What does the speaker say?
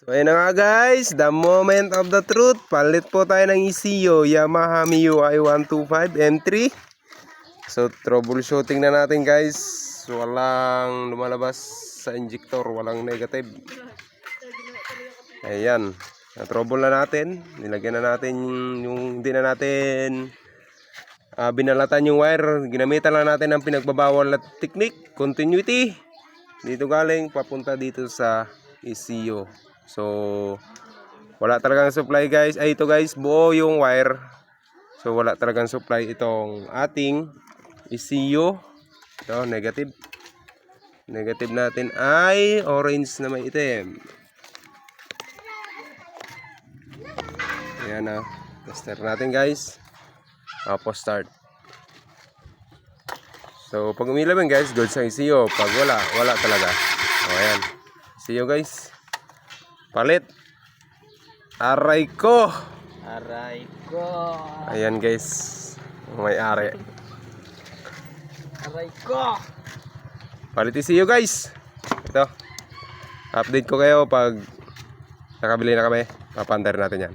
So ayun na nga guys, the moment of the truth. Palit po tayo ng ECU Yamaha MIUI 125 M3. So troubleshooting na natin guys. Walang lumalabas sa injector, walang negative. Ayan. Na-trouble na natin. Nilagyan na natin yung hindi na natin ah, binalatan yung wire. Ginamitan lang natin ng pinagbabawal na technique, continuity. Dito galing papunta dito sa ECU. So wala talagang supply guys. Ay ito guys, buo yung wire. So wala talagang supply itong ating ECU. Ito negative. Negative natin ay orange na may itim. Ayan na. Tester natin guys. Tapos start. So pag umilaban guys, good sa ECU. Pag wala, wala talaga. O ayan. ECU guys. Palit. Aray ko. Aray ko. Ayan guys. May ari. Aray ko. Palit ECU guys. Ito. Update ko kayo pag nakabili na kami. Papandar natin yan.